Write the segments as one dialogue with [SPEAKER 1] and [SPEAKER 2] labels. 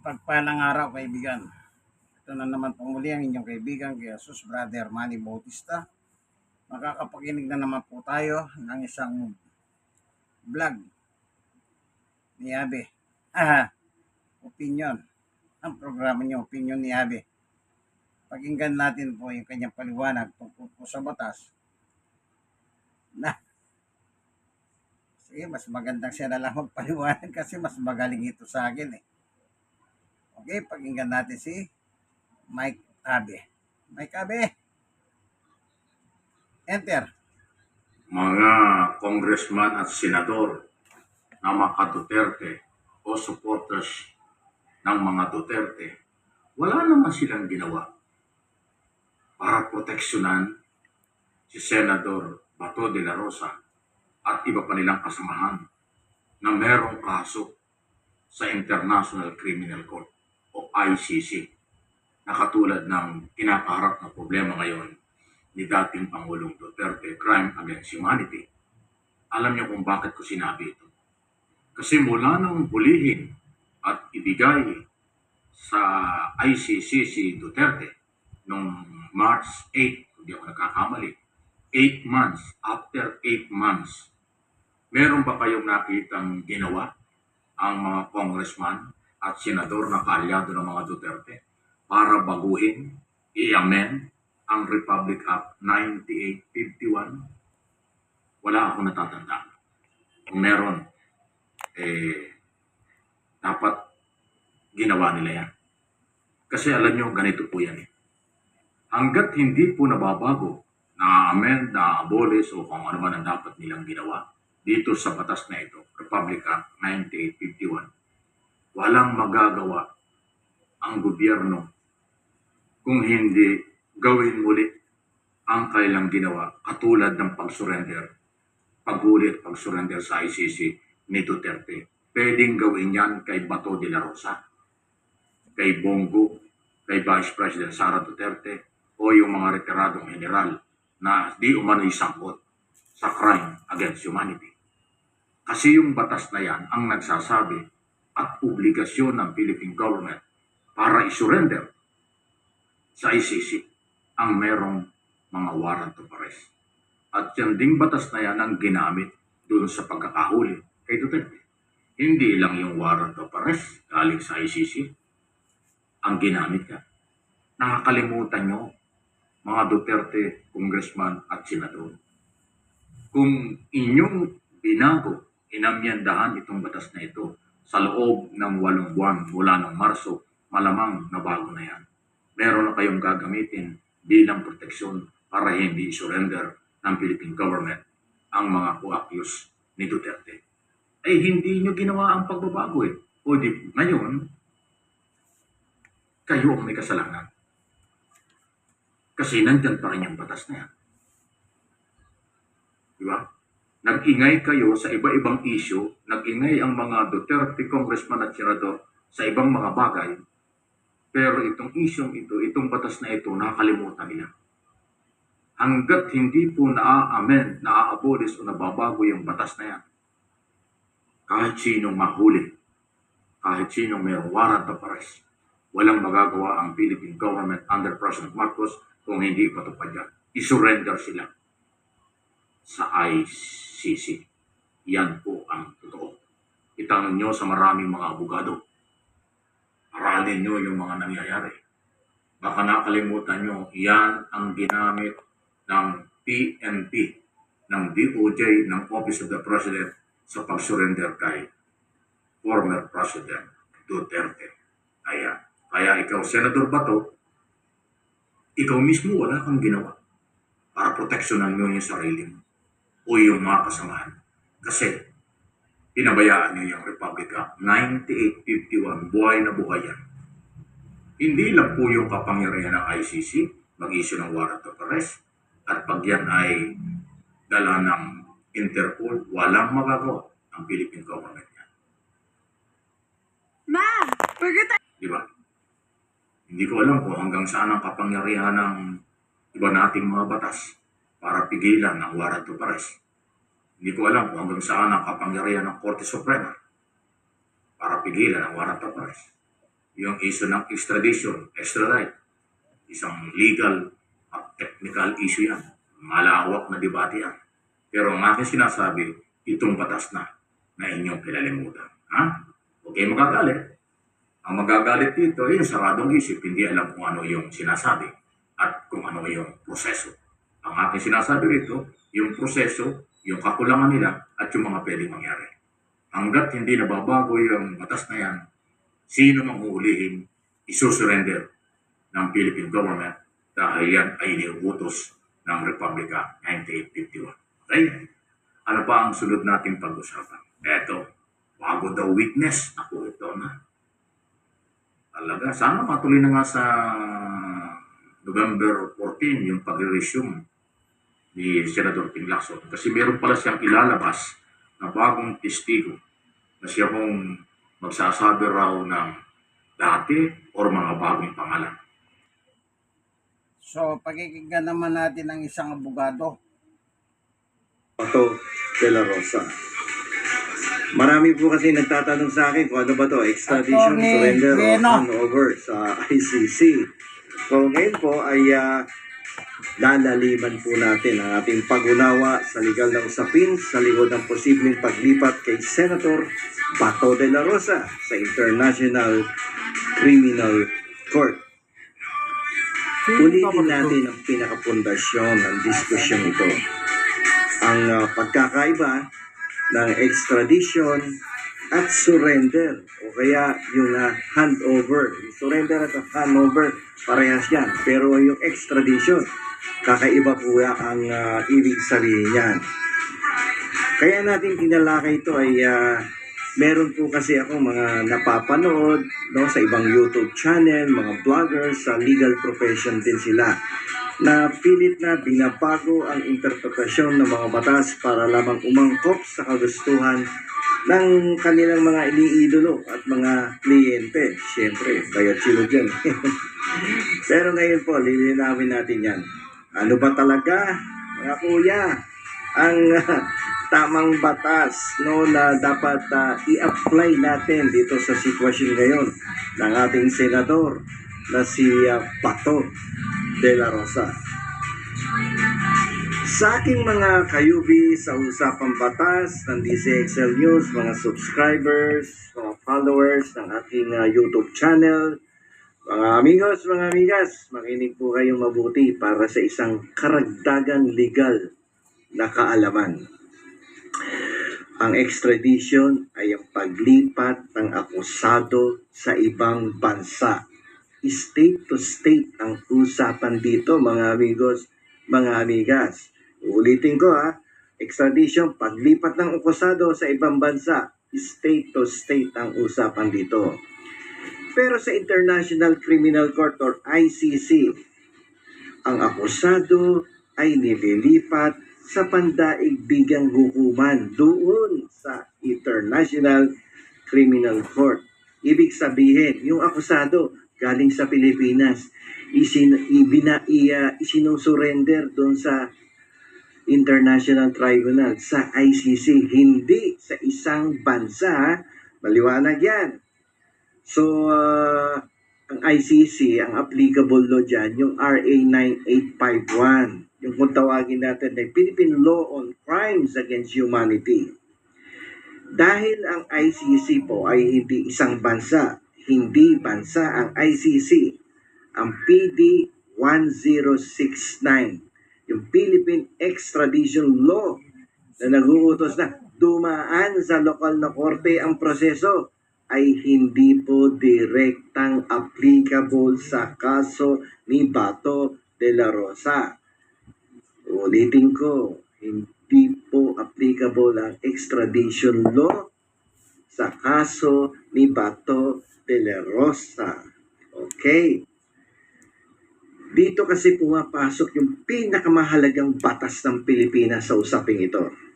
[SPEAKER 1] Pagpalang araw, kaibigan. Ito na naman po muli ang inyong kaibigan, Jesus Brother Manny Bautista. Makakapakinig na naman po tayo ng isang vlog ni Abe. Ah, opinion. Ang programa niya, opinion ni Abe. Pakinggan natin po yung kanyang paliwanag tungkol po sa batas na Sige, mas magandang siya na lang magpaliwanag kasi mas magaling ito sa akin eh. Okay, pakinggan natin si Mike Abe. Mike Abe. Enter.
[SPEAKER 2] mga congressman at senador na mga Duterte o supporters ng mga Duterte, wala naman silang ginawa para proteksyonan si Senador Bato de la Rosa at iba pa nilang kasamahan na merong kaso sa International Criminal Court o ICC na katulad ng kinakaharap na problema ngayon ni dating Pangulong Duterte, crime against humanity. Alam niyo kung bakit ko sinabi ito. Kasi mula nang hulihin at ibigay sa ICC si Duterte noong March 8, kung di ako nagkakamali, 8 months, after 8 months, meron ba kayong nakitang ginawa ang mga congressman at senador na kalyado ng mga Duterte para baguhin, i-amend ang Republic Act 9851? Wala akong natatandaan. Kung meron, eh, dapat ginawa nila yan. Kasi alam nyo, ganito po yan eh. Hanggat hindi po nababago, na-amend, na-abolish, o kung ano man ang dapat nilang ginawa dito sa batas na ito, Republic Act 9851, walang magagawa ang gobyerno kung hindi gawin muli ang kailang ginawa katulad ng pag-surrender, paghuli at pag-surrender sa ICC ni Duterte. Pwedeng gawin yan kay Bato de la Rosa, kay Bongo, kay Vice President Sara Duterte, o yung mga retiradong general na di umano'y sangkot sa crime against humanity. Kasi yung batas na yan ang nagsasabi at obligasyon ng Philippine government para isurrender sa ICC ang merong mga warrant of arrest. At yan ding batas na yan ang ginamit doon sa pagkakahuli kay Duterte. Hindi lang yung warrant of arrest galing sa ICC ang ginamit yan. Nakakalimutan nyo, mga Duterte, congressman at senador. Kung inyong binago, inamyandahan itong batas na ito sa loob ng walong buwan mula ng Marso, malamang nabago na yan. Meron na kayong gagamitin bilang proteksyon para hindi surrender ng Philippine government ang mga coaccused ni Duterte. Ay hindi nyo ginawa ang pagbabago eh. O di, ngayon, kayo ang may kasalanan. Kasi nandyan pa rin yung batas na yan. Di? Nag-ingay kayo sa iba-ibang issue, nag-ingay ang mga Duterte congressman at senador sa ibang mga bagay, pero itong issue ito, itong batas na ito, nakakalimutan nila. Hanggat hindi po na-amend, na-abolish o nababago yung batas na yan, kahit sinong mahuli, kahit sinong may warrant of arrest, walang magagawa ang Philippine government under President Marcos kung hindi ipatupad yan. I-surrender sila sa ICC. Yan po ang totoo. Itanong nyo sa maraming mga abogado. Aralin nyo yung mga nangyayari. Baka nakalimutan nyo, yan ang ginamit ng PNP, ng DOJ, ng Office of the President sa pag-surrender kay former President Duterte. Kaya, kaya ikaw, Senator Bato, ikaw mismo wala kang ginawa para proteksyonan mo yung sarili mo o yung mga kasamahan. Kasi, pinabayaan niyo yung Republic Act 9851, buhay na buhay yan. Hindi lang po yung kapangyarihan ng ICC mag-issue ng warrant of arrest at pag yan ay dala ng Interpol, walang magagawa ang Philippine government yan.
[SPEAKER 3] Ma, burger tayo.
[SPEAKER 2] Di ba? Hindi ko alam kung hanggang saan ang kapangyarihan ng iba nating mga batas para pigilan ang warrant of arrest. Hindi ko alam kung hanggang saan ang kapangyarihan ng Korte Suprema para pigilan ang warrant of arrest. yung issue ng extradition, extradite. Isang legal at technical issue yan. Malawak na debate yan. Pero ang aking sinasabi, itong batas na na inyong kinalimutan. Ha? Huwag kayong magagalit. Ang magagalit dito yung saradong isip, hindi alam kung ano yung sinasabi at kung ano yung proseso. Ang aking sinasabi rito, yung proseso, yung kakulangan nila at yung mga pwedeng mangyari. Hanggat hindi nababago yung batas na yan, sino mang uulihin, isusurrender ng Philippine government dahil yan ay iniutos ng Republika 1951. Okay? Ano pa ang sunod nating pag-usapan? Eto, bago daw witness. Ako, ito na. Talaga, sana matuloy na nga sa November 14 yung pag-resume ni Senator Ping Lacson. Kasi meron pala siyang ilalabas na bagong testigo na siya kung magsasabi raw ng dati or mga bagong pangalan.
[SPEAKER 1] So, pakikinggan naman natin ang isang abogado.
[SPEAKER 3] Pato de la Rosa. Marami po kasi nagtatanong sa akin kung ano ba to, extradition,
[SPEAKER 1] Attorney
[SPEAKER 3] surrender, o
[SPEAKER 1] Bueno.
[SPEAKER 3] handover sa ICC. So ngayon po ay ah, lalaliman po natin ang ating pag-unawa sa legal na usapin sa likod ng posibleng paglipat kay Senator Bato de la Rosa sa International Criminal Court. Ulitin natin ang pinakapundasyon ng diskusyon ito ang uh, pagkakaiba ng extradition at surrender o kaya yung uh, handover. Yung surrender at handover, parehas yan. Pero yung extradition, kakaiba yan ang uh, ibig sabihin yan. Kaya natin tinalakay ito ay uh, meron po kasi ako mga napapanood no, sa ibang YouTube channel, mga vloggers, sa legal profession din sila na pilit na binabago ang interpretasyon ng mga batas para lamang umangkop sa kagustuhan ng kanilang mga iniidolo at mga kliyente. Siyempre, bayad sila dyan. Pero ngayon po, lilinawin natin yan. Ano ba talaga, mga kuya, ang ah, tamang batas no na dapat ah, i-apply natin dito sa sitwasyon ngayon ng ating senador na si ah, Bato de la Rosa. Sa aking mga kayubi sa usapang batas ng DCXL News, mga subscribers, mga followers ng aking uh, YouTube channel, mga amigos, mga amigas, makinig po kayong mabuti para sa isang karagdagang legal na kaalaman. Ang extradition ay ang paglipat ng akusado sa ibang bansa. State to state ang usapan dito mga amigos, mga amigas. Ulitin ko ha, extradition, paglipat ng akusado sa ibang bansa. State to state ang usapan dito. Pero sa International Criminal Court or ICC, ang akusado ay nililipat sa pandaigbigang hukuman doon sa International Criminal Court. Ibig sabihin, yung akusado galing sa Pilipinas, isin, ibina, iya, isinusurrender doon sa International Tribunal, sa ICC, hindi sa isang bansa. Maliwanag yan. So, uh, ang ICC, ang applicable law dyan, yung RA 9851, yung kung tawagin natin ay Philippine Law on Crimes Against Humanity. Dahil ang ICC po ay hindi isang bansa, hindi bansa ang ICC, ang PD 1069, yung Philippine Extradition Law na naguutos na dumaan sa lokal na korte ang proseso ay hindi po direktang applicable sa kaso ni Bato de la Rosa. Ulitin ko, hindi po applicable ang extradition law sa kaso ni Bato de la Rosa. Okay? Dito kasi pumapasok yung pinakamahalagang batas ng Pilipinas sa usaping ito.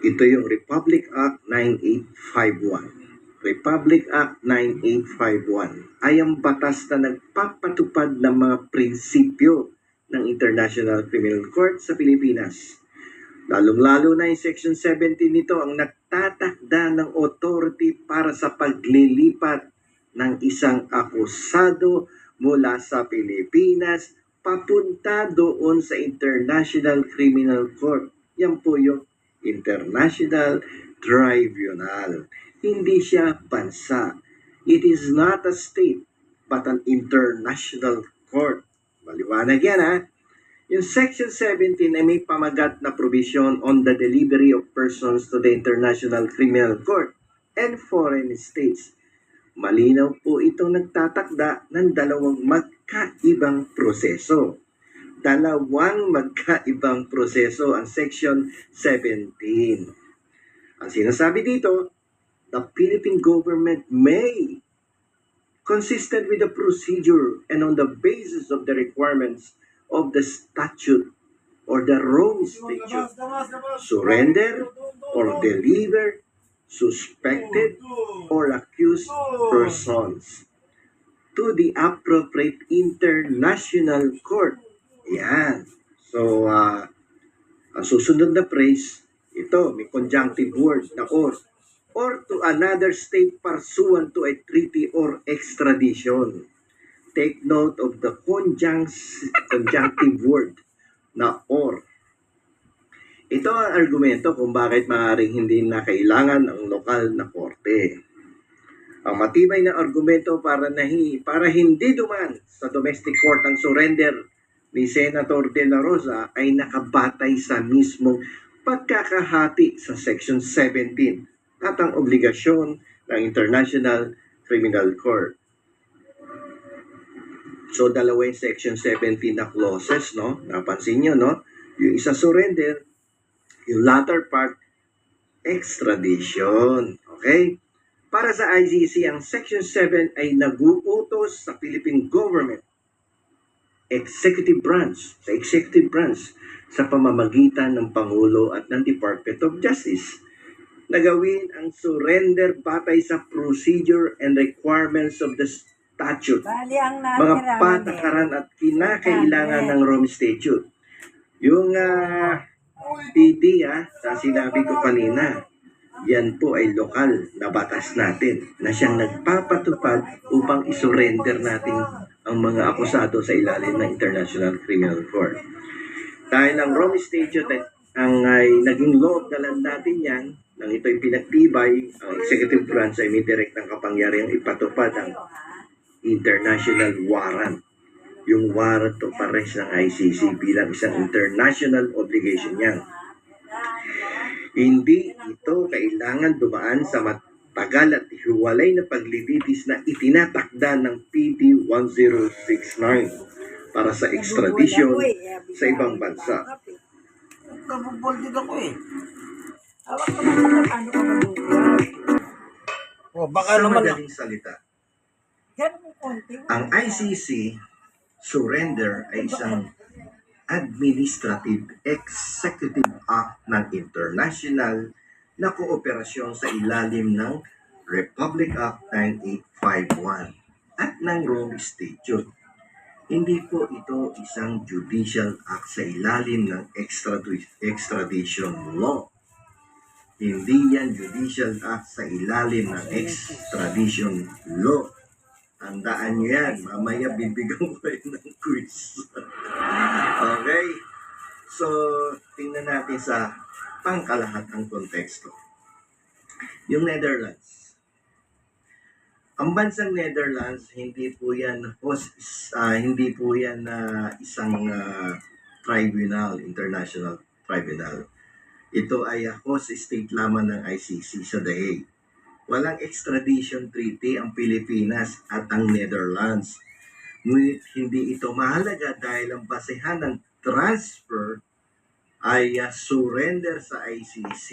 [SPEAKER 3] Ito yung Republic Act 9851. Republic Act 9851 ay ang batas na nagpapatupad ng mga prinsipyo ng International Criminal Court sa Pilipinas. Lalong-lalo na yung Section 17 nito ang nagtatakda ng authority para sa paglilipat ng isang akusado mula sa Pilipinas papunta doon sa International Criminal Court. Yan po yung International Tribunal. Hindi siya bansa. It is not a state, but an international court. Maliwanag yan ha. Yung Section 17 ay may pamagat na provision on the delivery of persons to the International Criminal Court and foreign states. Malinaw po itong nagtatakda ng dalawang magkaibang proseso. Dalawang magkaibang proseso ang Section 17. Ang sinasabi dito, the Philippine government may, consistent with the procedure and on the basis of the requirements of the statute or the Rome Statute, surrender or deliver suspected or accused persons to the appropriate international court. Yan. So, ah, ang susunod na phrase, ito, may conjunctive word na or, or to another state pursuant to a treaty or extradition. Take note of the conjunct, conjunctive word na or. Ito ang argumento kung bakit maaaring hindi na kailangan ang lokal na korte. Ang matibay na argumento para, nahi, para hindi duman sa domestic court ang surrender ni Senator De La Rosa ay nakabatay sa mismong pagkakahati sa Section 17 at ang obligasyon ng International Criminal Court. So, dalawa yung Section 17 na clauses, no? Napansin nyo, no? Yung isa surrender, yung latter part, extradition. Okay? Para sa ICC, ang Section 7 ay naguutos sa Philippine Government, Executive Branch, sa Executive Branch, sa pamamagitan ng Pangulo at ng Department of Justice na gawin ang surrender batay sa procedure and requirements of the statute.
[SPEAKER 4] Bali ang
[SPEAKER 3] mga patakaran at kinakailangan ng Rome Statute. Yung ah, PD ah, sa sinabi ko kanina, yan po ay lokal na batas natin na siyang nagpapatupad upang isurrender natin ang mga akusado sa ilalim ng International Criminal Court. Dahil ang Rome Statute ang ay naging law land natin yan, nang ito'y pinagtibay, ang executive branch ay may direktang kapangyarihang ipatupad ang international warrant. Yung warrant of arrest ng ICC bilang isang international obligation yan. Hindi ito kailangan dumaan sa matagal at hiwalay na paglilitis na itinatakda ng PD 1069 para sa extradition sa ibang bansa.
[SPEAKER 1] Kabubolded ako eh.
[SPEAKER 4] Hawak ka sa ano ka mabubuhay?
[SPEAKER 1] O, baka
[SPEAKER 3] Sa
[SPEAKER 1] naman,
[SPEAKER 3] madaling salita, ang ICC surrender ay isang administrative executive act ng international na kooperasyon sa ilalim ng Republic Act 9851 at ng Rome Statute. Hindi po ito isang judicial act sa ilalim ng extradi- extradition law. Hindi yan judicial act sa ilalim ng extradition law. Tandaan nyo yan. Mamaya bibigyan ko kayo ng quiz. okay? So, tingnan natin sa pangkalahatang konteksto. Yung Netherlands. Ang bansang Netherlands, hindi po yan host, ah, hindi po yan na isang ah, tribunal, international tribunal. Ito ay ah, host state lamang ng ICC sa The Hague. Walang extradition treaty ang Pilipinas at ang Netherlands. Ngunit hindi ito mahalaga dahil ang basehan ng transfer ay ah, surrender sa ICC,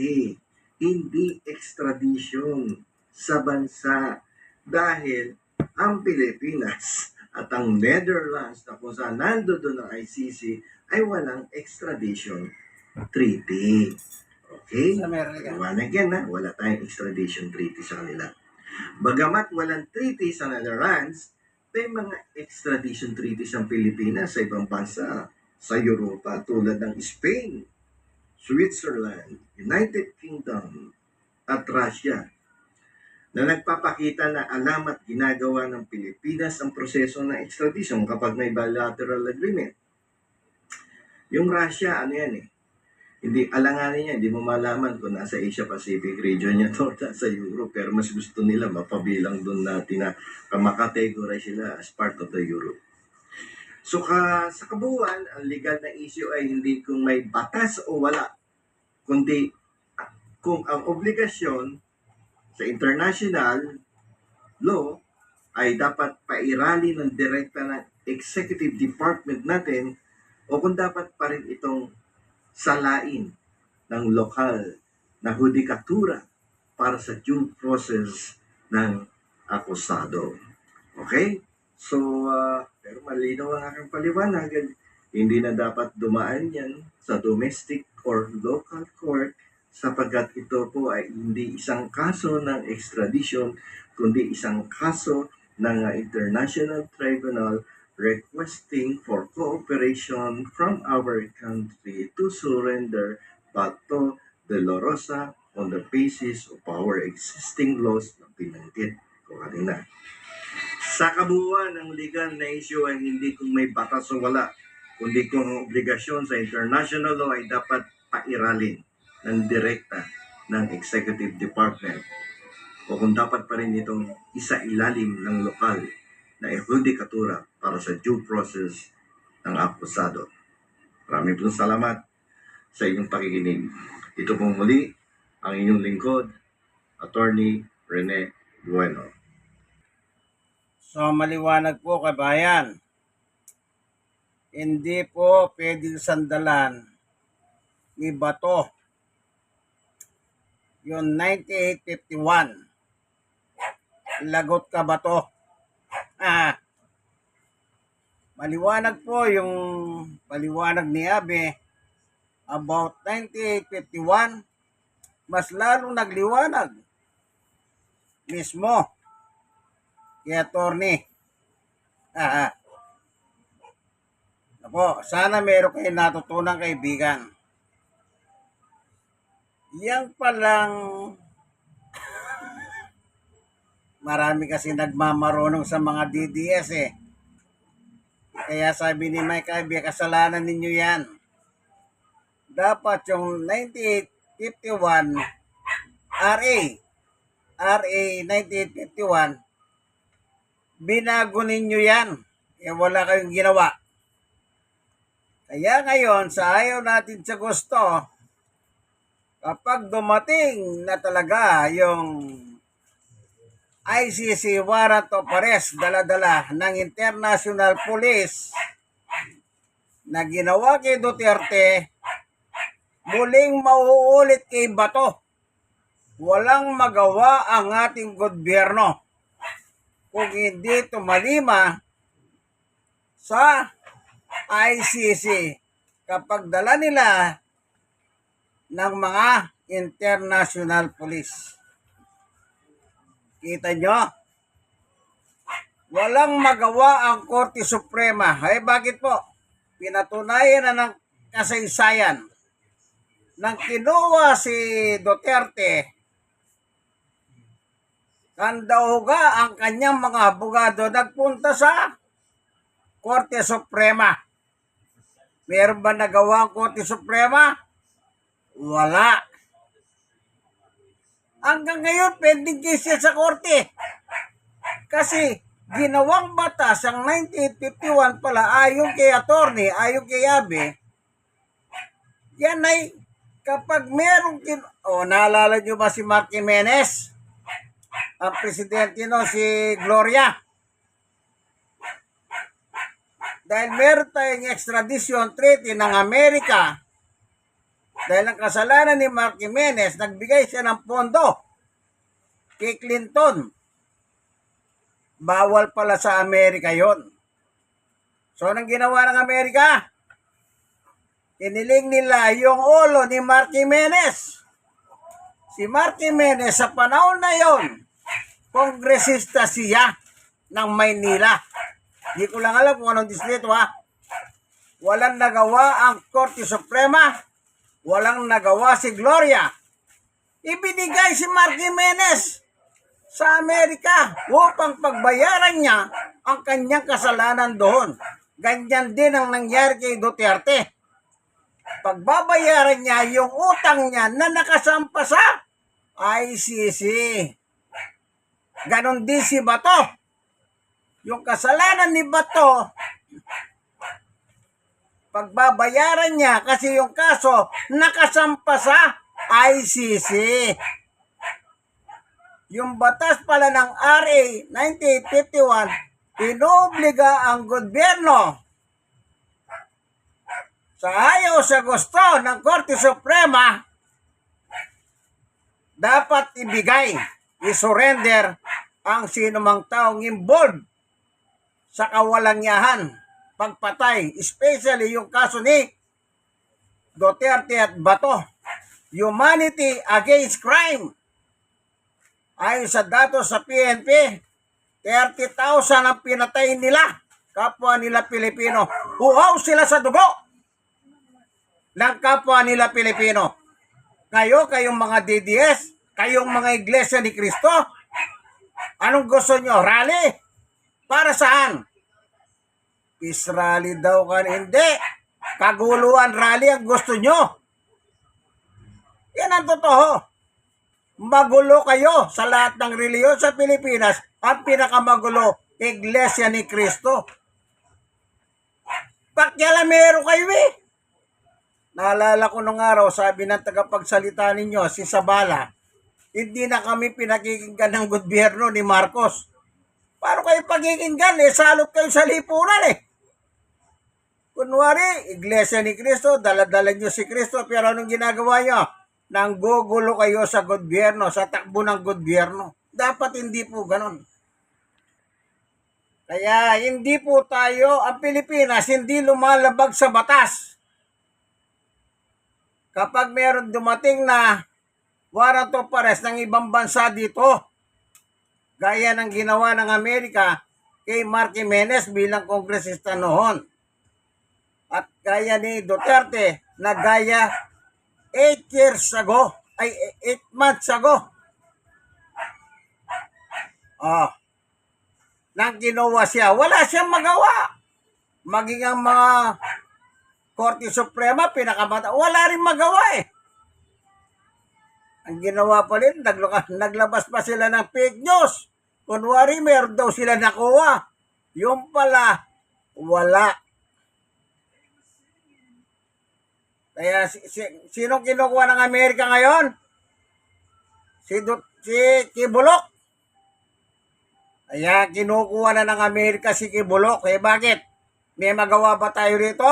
[SPEAKER 3] hindi extradition sa bansa dahil ang Pilipinas at ang Netherlands na kung saan nando doon ang ICC ay walang extradition treaty. Okay?
[SPEAKER 1] sa Amerika.
[SPEAKER 3] Liwanag yan na, wala tayong extradition treaty sa kanila. Bagamat walang treaty sa Netherlands, may mga extradition treaty sa Pilipinas sa ibang bansa sa Europa tulad ng Spain, Switzerland, United Kingdom, at Russia. na nagpapakita na alam at ginagawa ng Pilipinas ang proseso ng extradition kapag may bilateral agreement. Yung Russia, ano yan eh, hindi alanganin niya, hindi mo malaman kung nasa Asia Pacific region niya to, nasa Europe, pero mas gusto nila mapabilang doon natin na makategorize sila as part of the Europe. So ka, sa kabuuan, ang legal na issue ay hindi kung may batas o wala, kundi kung ang obligasyon sa international law ay dapat pairali ng direkta ng executive department natin o kung dapat pa rin itong salain ng lokal na hudikatura para sa due process ng akusado. Okay? So, ah, pero malinaw ang aking paliwanag. Hindi na dapat dumaan yan sa domestic or local court sapagkat ito po ay hindi isang kaso ng extradition, kundi isang kaso ng ah, International Tribunal requesting for cooperation from our country to surrender Bato de la Rosa on the basis of our existing laws na binanggit ko kanina. Sa kabuuan, ang legal na issue ay hindi kung may batas o wala, kundi kung ang obligasyon sa international law ay dapat pairalin ng direkta ng executive department o kung dapat pa rin itong isa ilalim ng lokal na ehudikatura para sa due process ng akusado. Maraming pong salamat sa inyong pakikinig. Ito pong muli ang inyong lingkod, Attorney Rene Bueno.
[SPEAKER 1] So maliwanag po kabayan. Hindi po pwedeng sandalan ni Bato yung 9851. Lagot ka Bato. Ah. Maliwanag po yung paliwanag ni Abe about 9851 mas lalong nagliwanag mismo kay attorney. Ah, ah. Ako, sana meron kayo natutunan kaibigan. Yang palang marami kasi nagmamarunong sa mga DDS eh. Kaya sabi ni Mike Ivy, kasalanan ninyo yan. Dapat yung 9851 RA, RA 9851, binago ninyo yan. Eh, wala kayong ginawa. Kaya ngayon, sa ayaw natin sa gusto, kapag dumating na talaga yung ICC warrant of arrest dala-dala ng International Police na ginawa kay Duterte, muling mauulit kay Bato. Walang magawa ang ating gobyerno kung hindi tumalima sa ICC kapag dala nila ng mga international police. Kita nyo? Walang magawa ang Korte Suprema. Ay bakit po? Pinatunayan na ng kasaysayan nang kinuha si Duterte Kandahuga ang kanyang mga abogado nagpunta sa Korte Suprema. Meron ba nagawa ang Korte Suprema? Wala. Hanggang ngayon, pending case sa Korte. Kasi ginawang batas ang 1951 pala ayon kay attorney, ayon kay Abe, yan ay kapag merong kin... O, naalala nyo ba si Mark Jimenez? Ang presidente no, si Gloria. Dahil meron tayong extradition treaty ng Amerika, dahil ang kasalanan ni Mark Jimenez, nagbigay siya ng pondo kay Clinton. Bawal pala sa Amerika yon. So, anong ginawa ng Amerika? Iniling nila yung ulo ni Mark Jimenez. Si Mark Jimenez sa panahon na yon, kongresista siya ng Maynila. Hindi ko lang alam kung anong distrito ha. Walang nagawa ang Korte Suprema, walang nagawa si Gloria. Ibinigay si Mark Jimenez sa Amerika upang pagbayaran niya ang kanyang kasalanan doon. Ganyan din ang nangyari kay Duterte. Pagbabayaran niya yung utang niya na nakasampa sa ICC. Ganon din si Bato. Yung kasalanan ni Bato, pagbabayaran niya kasi yung kaso nakasampa sa ICC. Yung batas pala ng RA 1951, inobliga ang gobyerno sa ayaw sa gusto ng Korte Suprema, dapat ibigay, isurrender ang sinumang taong involved sa kawalanyahan, pagpatay, especially yung kaso ni Duterte at Bato. Humanity Against Crime. Ayon sa datos sa PNP, 30,000 ang pinatay nila, kapwa nila Pilipino. Uhaw sila sa dugo ng kapwa nila Pilipino. Kayo, kayong mga DDS, kayong mga iglesia ni Kristo, anong gusto nyo? Rally? Para saan? Peace daw ka. Hindi. Kaguluhan rally ang gusto nyo. Yan ang totoo. Magulo kayo sa lahat ng reliyon sa Pilipinas. Ang pinakamagulo, Iglesia ni Kristo. Pakyalamero kayo eh. Naalala ko nung araw, sabi ng tagapagsalita ninyo, si Sabala, hindi na kami pinakikinggan ng gobyerno ni Marcos. Paano kayo pagkikinggan? Eh, salot kayo sa lipunan eh. Kunwari, Iglesia ni Kristo, daladala nyo si Kristo, pero anong ginagawa nyo? Nanggugulo kayo sa gobyerno, sa takbo ng gobyerno. Dapat hindi po ganon. Kaya hindi po tayo, ang Pilipinas, hindi lumalabag sa batas. Kapag meron dumating na warrant of arrest ng ibang bansa dito, gaya ng ginawa ng Amerika kay Mark Jimenez bilang kongresista noon. At gaya ni Duterte na gaya 8 years ago, ay 8 months ago. Oh, nang ginawa siya, wala siyang magawa. Maging ang mga Korte Suprema, pinakamata, wala rin magawa eh. Ang ginawa pa rin, naglabas pa sila ng fake news. Kunwari, meron daw sila nakuha. Yung pala, wala. Kaya si, si, sino kinukuha ng Amerika ngayon? Si, si Kibulok. Kaya kinukuha na ng Amerika si Kibulok. Eh bakit? May magawa ba tayo rito?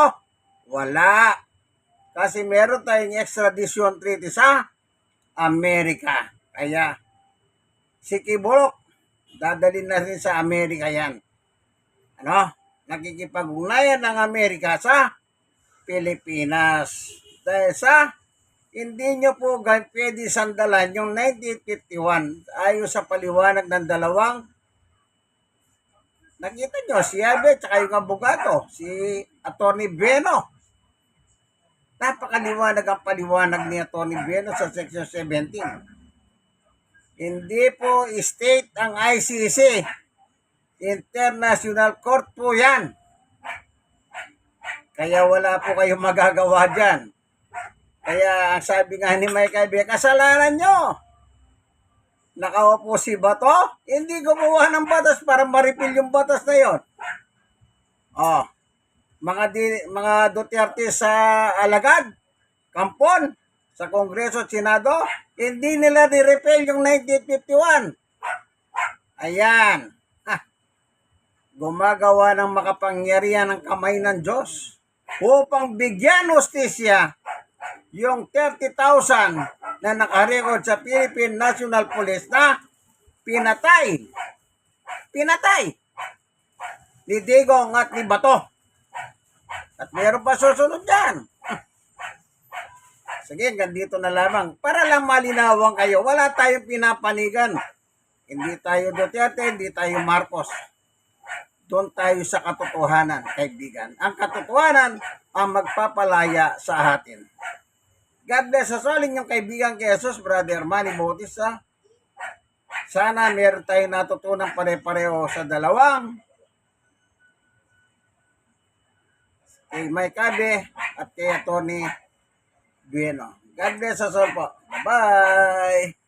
[SPEAKER 1] Wala. Kasi meron tayong extradition treaty sa Amerika. Kaya si Kibulok, dadalhin na sa Amerika yan. Ano? Nakikipag-ugnayan ng Amerika sa Pilipinas. Dahil sa hindi nyo po pwede sandalan yung 1951 ayon sa paliwanag ng dalawang nakita nyo si Abe at yung abogado si Attorney Beno napakaliwanag ang paliwanag ni Attorney Beno sa section 17 hindi po state ang ICC International Court po yan kaya wala po kayong magagawa dyan. Kaya sabi nga ni Mike Ibe, kasalanan nyo. Nakaupo si Bato, hindi gumawa ng batas para maripil yung batas na yon. Oh, mga di, mga Duterte sa Alagad, Kampon, sa Kongreso at Senado, hindi nila ni-repeal yung 1951. Ayan. Ah, gumagawa ng makapangyarihan ng kamay ng Diyos upang bigyan hostisya yung 30,000 na nakarecord sa Philippine National Police na pinatay. Pinatay. Ni Digong at ni Bato. At meron pa susunod dyan. Sige, ganito na lamang. Para lang malinawan kayo, wala tayong pinapanigan. Hindi tayo Duterte, hindi tayo Marcos doon tayo sa katotohanan, kaibigan. Ang katotohanan ang magpapalaya sa atin. God bless us all, inyong kaibigan kay Jesus, Brother Manny Bautista. Sana meron tayong natutunan pare-pareho sa dalawang kay Mike Abe at kay Tony Bueno. God bless us all po. Bye-bye!